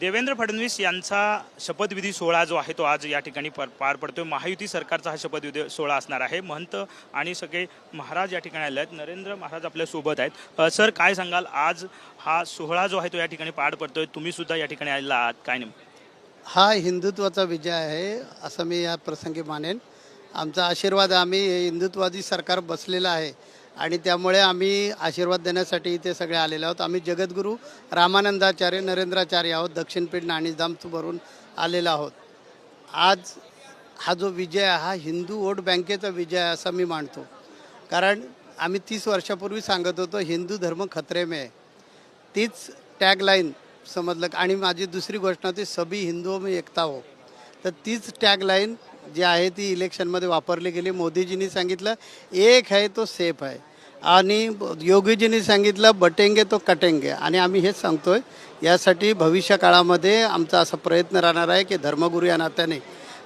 देवेंद्र फडणवीस यांचा शपथविधी सोहळा जो आहे तो आज या ठिकाणी पर पार पडतोय. महायुती सरकारचा हा शपथविधी सोहळा असणार आहे. महंत आणि सगळे महाराज या ठिकाणी आले आहेत. नरेंद्र महाराज आपल्यासोबत आहेत. सर काय सांगाल? आज हा सोहळा जो आहे तो या ठिकाणी पार पडतोय. तुम्ही सुद्धा या ठिकाणी आलेला आहात. काय नाही हा हिंदुत्वाचा विजय आहे असं मी या प्रसंगी मानेन. आमचा आशीर्वाद आम्ही हिंदुत्वादी सरकार बसलेलं आहे. आणि त्यामुळे आम्ही आशीर्वाद देण्यासाठी इथे सगळे आलेले आहोत. आम्ही जगद्गुरू रामानंदाचार्य नरेंद्राचार्य आहोत. दक्षिणपीठ नाणीधाम भरून आलेलो आहोत. आज हा जो विजय आहे हा हिंदू वोट बँकेचा विजय आहे असं मी मानतो. कारण आम्ही तीस वर्षापूर्वी सांगत होतो हिंदू धर्म खतरे में आहे. तीच टॅगलाईन समजलं. आणि माझी दुसरी घोषणा होती सभी हिंदू में एकता हो. तर तीच टॅगलाईन जी आहे ती इलेक्शनमध्ये वापरली गेली. मोदीजींनी सांगितलं एक आहे तो सेफ आहे. आणि योगीजींनी सांगितलं बटेंगे तो कटेंगे. आणि आम्ही हेच सांगतो आहे यासाठी भविष्य काळामध्ये आमचा असा प्रयत्न राहणार आहे की धर्मगुरू या नात्याने.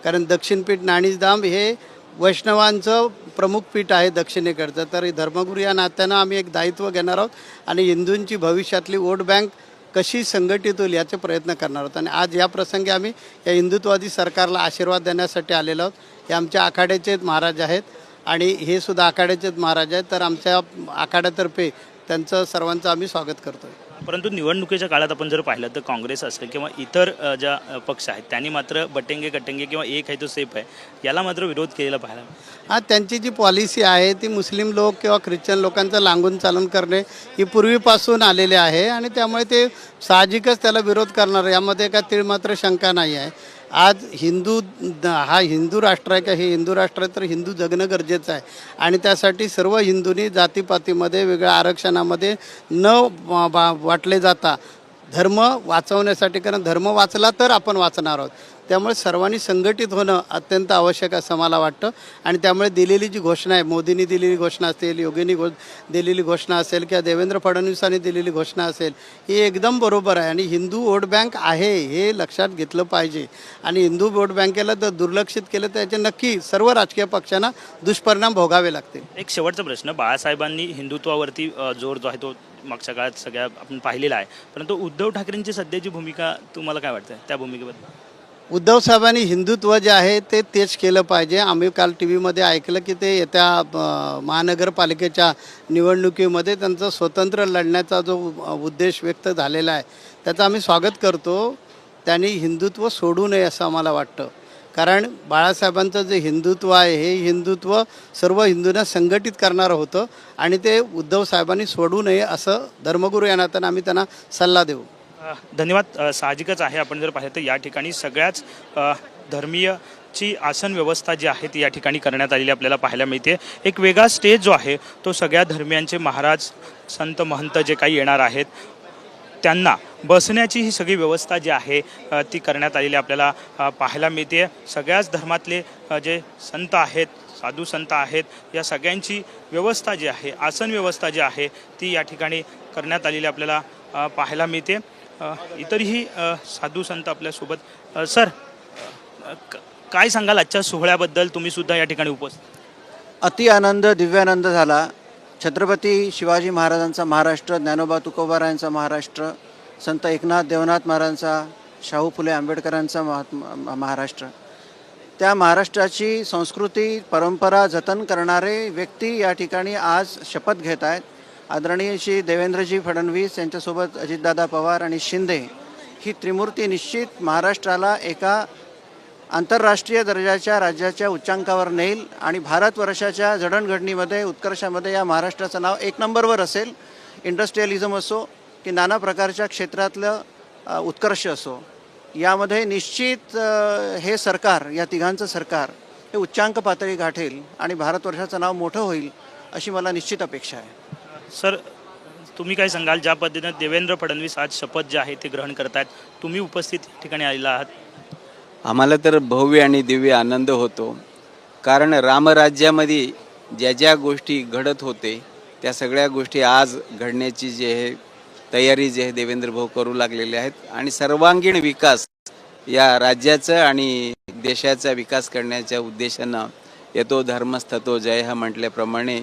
कारण दक्षिणपीठ नाणीधाम हे वैष्णवांचं प्रमुख पीठ आहे दक्षिणेकडचं. तर धर्मगुरू या नात्यानं आम्ही एक दायित्व घेणार आहोत. आणि हिंदूंची भविष्यातली वोट बँक कशी संघटित होईल याचे प्रयत्न करणार आहोत. आणि आज या प्रसंगी आम्ही या हिंदुत्ववादी सरकारला आशीर्वाद देण्यासाठी आलेलो आहोत. हे आमच्या आखाड्याचे महाराज आहेत. आणि हे सुद्धा आखाड्याचेच महाराज आहेत. तर आमच्या आखाड्यातर्फे त्यांचं सर्वांचं आम्ही स्वागत करतो आहे परंतु निवडणुकीच्या काळात आपण जर पाहिलं तर काँग्रेस असेल किंवा इतर ज्या पक्ष आहेत त्यांनी मात्र बटेंगे कटेंगे किंवा एक आहे तो सेफ आहे याला मात्र विरोध केलेला पाहिला मिळाला. हा त्यांची जी पॉलिसी आहे ती मुस्लिम लोक किंवा ख्रिश्चन लोकांचं लांगून चालून करणे ही पूर्वीपासून आलेले आहे आणि त्यामुळे ते साहजिकच त्याला विरोध करणार यामध्ये काय तीळ मात्र शंका नाही आहे आज हिंदू द- हा हिंदू राष्ट्र आहे का? हे हिंदू राष्ट्र आहे तर हिंदू जगणं गरजेचं आहे. आणि त्यासाठी सर्व हिंदूंनी जातीपातीमध्ये वेगळ्या आरक्षणामध्ये न वाटले जाता धर्म वाचवण्यासाठी कारण धर्म वाचला तर आपण वाचणार आहोत. त्यामुळे सर्वांनी संघटित होणं अत्यंत आवश्यक असं मला वाटतं. आणि त्यामुळे दिलेली जी घोषणा आहे मोदींनी दिलेली घोषणा असेल योगींनी घो दिलेली घोषणा असेल किंवा देवेंद्र फडणवीसांनी दिलेली घोषणा असेल ही एकदम बरोबर आहे. आणि हिंदू वोट बँक आहे हे लक्षात घेतलं पाहिजे. आणि हिंदू वोट बँकेला जर दुर्लक्षित केलं तर याचे नक्की सर्व राजकीय पक्षांना दुष्परिणाम भोगावे लागतील. एक शेवटचा प्रश्न बाळासाहेबांनी हिंदुत्वावरती जोर जो आहे तो मागच्या काळात सगळ्या आपण पाहिलेला आहे. परंतु उद्धव ठाकरेंची सध्याची भूमिका तुम्हाला काय वाटतं त्या भूमिकेबद्दल? उद्धव साहेबांनी हिंदुत्व जे आहे ते तेच केलं पाहिजे. आम्ही काल टी व्हीमध्ये ऐकलं की ते येत्या महानगरपालिकेच्या निवडणुकीमध्ये त्यांचा स्वतंत्र लढण्याचा जो उद्देश व्यक्त झालेला आहे त्याचं आम्ही स्वागत करतो. त्यांनी हिंदुत्व सोडू नये असं आम्हाला वाटतं. कारण बाळासाहेबांचं जे हिंदुत्व आहे हे हिंदुत्व सर्व हिंदूंना संघटित करणारं होतं आणि ते उद्धव साहेबांनी सोडू नये असं धर्मगुरू या नात्यानं आम्ही त्यांना सल्ला देऊ. धन्यवाद. साहजिकच आहे आपण जर पाहिलं तर या ठिकाणी सगळ्याच धर्मीय धर्मीयची आसन व्यवस्था जी आहे ती या ठिकाणी करण्यात आलेली आपल्याला पाहायला मिळते. एक वेगळा स्टेज जो आहे तो सगळ्या धर्मियांचे महाराज संत महंत जे काही येणार आहेत त्यांना बसण्याची ही सगळी व्यवस्था जी आहे ती करण्यात आलेली आपल्याला पाहायला मिळते. सगळ्याच धर्मातले जे संत आहेत साधू संत आहेत या सगळ्यांची व्यवस्था जी आहे आसन व्यवस्था जी आहे ती या ठिकाणी करण्यात आलेली आपल्याला पाहायला मिळते. इतरही साधू संत आपल्यासोबत. सर क- काय सांगाल आजच्या सोहळ्याबद्दल? तुम्ही सुद्धा या ठिकाणी उपस्थित. अति आनंद दिव्यानंद झाला. छत्रपती शिवाजी महाराजांचा महाराष्ट्र ज्ञानोबा तुकोबारायांचा महाराष्ट्र संत एकनाथ देवनाथ महाराजांचा शाहू फुले आंबेडकरांचा महात्मा महाराष्ट्र. त्या महाराष्ट्राची संस्कृती परंपरा जतन करणारे व्यक्ती या ठिकाणी आज शपथ घेत आहेत. आदरणीय श्री देवेंद्रजी फडणवीस यांच्यासोबत अजितदादा पवार आणि शिंदे ही त्रिमूर्ती निश्चित महाराष्ट्राला एका आंतरराष्ट्रीय दर्जाच्या राज्याच्या उच्चांकावर नेईल आणि भारतवर्षाच्या जडणघडणीमध्ये उत्कर्षामध्ये या महाराष्ट्राचं नाव एक नंबरवर असेल. इंडस्ट्रियलिझम असो की नाना प्रकारच्या क्षेत्रातलं उत्कर्ष असो यामध्ये निश्चित हे सरकार या तिघांचं सरकार हे उच्चांक पातळी गाठेल आणि भारतवर्षाचं नाव मोठं होईल अशी मला निश्चित अपेक्षा आहे. सर तुम्ही काय सांगाल? ज्या पद्धतीनं देवेंद्र फडणवीस आज शपथ जे आहे ते ग्रहण करतायत तुम्ही उपस्थित ठिकाणी आलेला आहात? आम्हाला तर भव्य आणि दिव्य आनंद होतो. कारण रामराज्यामध्ये ज्या ज्या गोष्टी घडत होते त्या सगळ्या गोष्टी आज घडण्याची जे आहे तयारी जे आहे देवेंद्र भाऊ करू लागलेले आहेत. आणि सर्वांगीण विकास या राज्याचा आणि देशाचा विकास करण्याच्या उद्देशानं येतो धर्मस्थतो जय हा म्हटल्याप्रमाणे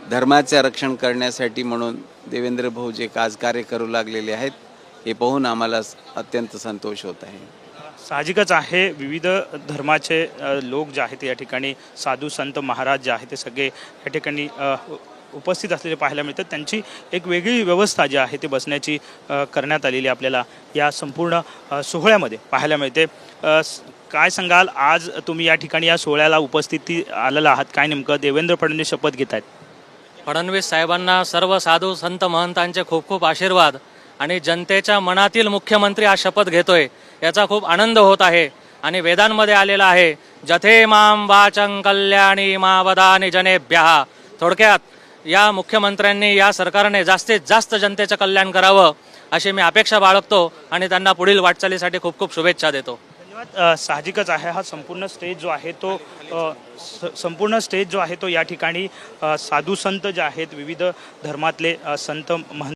धर्माचे रक्षण करण्यासाठी म्हणून देवेंद्र भाऊ जे आज कार्य करू लागलेले आहेत हे पाहून आम्हाला अत्यंत संतोष होत आहे. साहजिकच आहे विविध धर्माचे लोक जे आहेत या ठिकाणी साधू संत महाराज जे आहेत ते सगळे या ठिकाणी उपस्थित असलेले पाहायला मिळतात. त्यांची एक वेगळी व्यवस्था जी आहे ती बसण्याची करण्यात आलेली आपल्याला या संपूर्ण सोहळ्यामध्ये पाहायला मिळते. काय सांगाल? आज तुम्ही या ठिकाणी या सोहळ्याला उपस्थिती आलेला आहात. काय नेमकं? देवेंद्र फडणवीस शपथ घेत आहेत फडणवीस साहेबांना सर्व साधू संत महंतांचे खूप खूप आशीर्वाद आणि जनतेच्या मनातील मुख्यमंत्री आज शपथ घेतोय याचा खूप आनंद होत आहे. आणि वेदांमध्ये आलेला आहे जथे माम वाचं कल्याणी मा वदानी जनेभ्या. थोडक्यात या मुख्यमंत्र्यांनी या सरकारने जास्तीत जास्त जनतेचं कल्याण करावं अशी मी अपेक्षा बाळगतो आणि त्यांना पुढील वाटचालीसाठी खूप खूप शुभेच्छा देतो. साहजिकच आहे हा संपूर्ण स्टेज जो आहे तो संपूर्ण स्टेज जो आहे तो या ठिकाणी साधू संत जे आहेत विविध धर्मातले संत महंत